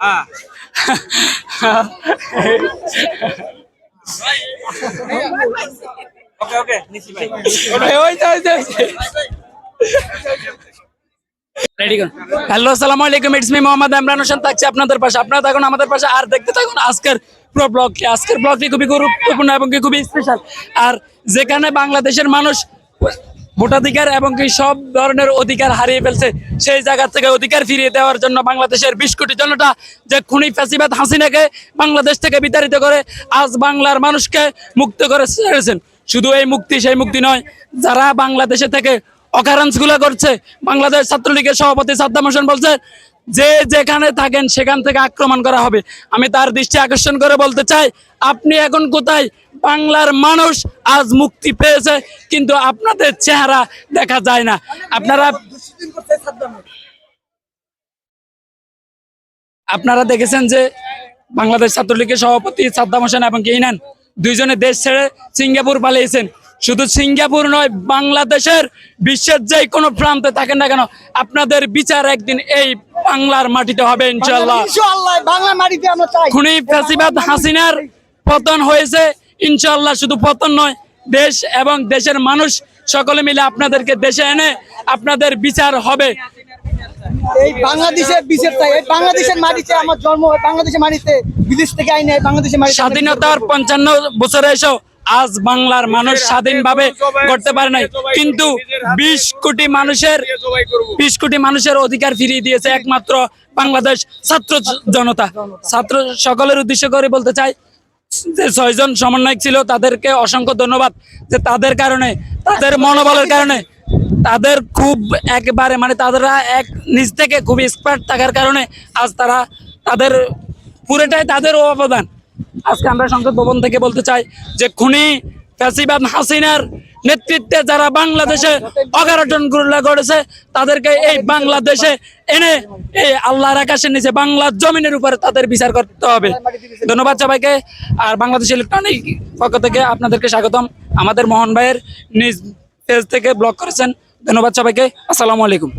হ্যাঁ হ্যালো, আসসালামু আলাইকুম। ইটস মি মোহাম্মদ ইমরান হোসেন থাকছি আপনাদের পাশে। আপনারা থাকুন, আমাদের পাশে। আর দেখতে থাকুন, আজকের পুরো ব্লগটি আজকের ব্লগটি খুবই গুরুত্বপূর্ণ এবং খুবই স্পেশাল আর যেখানে বাংলাদেশের মানুষ ভোটাধিকার এবং কি সব ধরনের অধিকার হারিয়ে ফেলছে, সেই জায়গা থেকে অধিকার ফিরিয়ে দেওয়ার জন্য বাংলাদেশের বিশ কোটি জনতা যে খুনি ফ্যাসিবাদ হাসিনাকে বাংলাদেশ থেকে বিতাড়িত করে আজ বাংলার মানুষকে মুক্ত করে ছেড়েছেন। শুধু এই মুক্তি সেই মুক্তি নয়, যারা বাংলাদেশে থেকে অকারেন্সগুলা করছে, বাংলাদেশ ছাত্রলীগের সভাপতি সাদ্দাম হোসেন বলছে যে যেখানে থাকেন সেখান থেকে আক্রমণ করা হবে। আমি তার দৃষ্টি আকর্ষণ করে বলতে চাই, আপনি এখন কোথায়? বাংলার মানুষ আজ মুক্তি পেয়েছে, কিন্তু আপনাদের চেহারা দেখা যায় না। আপনারা আপনারা দেখেছেন যে বাংলাদেশ ছাত্রলীগের সভাপতি সাদ্দাম হোসেন এবং ইনান দুইজনে দেশ ছেড়ে সিঙ্গাপুর পালিয়েছেন। শুধু সিঙ্গাপুর নয়, বাংলাদেশের বিশ্বের যে কোনো প্রান্তে থাকেন না কেন, আপনাদের বিচার একদিন এই বাংলার মাটিতে হবে ইনশাল্লাহ ইনশাআল্লাহ বাংলা মাটিতে আমরা চাই। খুনি ফ্যাসিবাদ হাসিনার পতন হয়েছে ইনশাল্লাহ শুধু পতন নয় দেশ এবং দেশের মানুষ সকলে মিলে আপনাদেরকে দেশে এনে আপনাদের বিচার হবে। এই বাংলাদেশের বিচার চাই এই বাংলাদেশের মাটিতে আমার জন্ম বাংলাদেশের মাটিতে বিদেশ থেকে আইনে বাংলাদেশের মাটিতে স্বাধীনতার পঞ্চান্ন বছরে এসেও আজ বাংলার মানুষ স্বাধীনভাবে করতে পারে নাই। কিন্তু বিশ কোটি মানুষের বিশ কোটি মানুষের অধিকার ফিরিয়ে দিয়েছে একমাত্র বাংলাদেশ ছাত্র জনতা। ছাত্র সকলের উদ্দেশ্য করে বলতে চাই যে ছয়জন সমন্বয়ক ছিল তাদেরকে অসংখ্য ধন্যবাদ যে তাদের কারণে তাদের মনোবলের কারণে তাদের খুব একবারে মানে তারা এক নিজ থেকে খুব এক্সপার্ট থাকার কারণে আজ তারা তাদের পুরোটাই তাদের অবদান। আজকে আমরা সংসদ ভবন থেকে বলতে চাই যে খুনি ফ্যাসিবাদ হাসিনার নেতৃত্বে যারা বাংলাদেশে অগারটনগুলা করেছে তাদেরকে এই বাংলাদেশে এনে এই আল্লাহর আকাশের নিচে বাংলার জমিনের উপরে তাদের বিচার করতে হবে। ধন্যবাদ সবাইকে। আর বাংলাদেশ ইলেকট্রনিক পক্ষ থেকে আপনাদেরকে স্বাগতম। আমাদের মোহন ভাইয়ের নিজ পেজ থেকে ব্লগ করেছেন। ধন্যবাদ সবাইকে। আসসালামু আলাইকুম।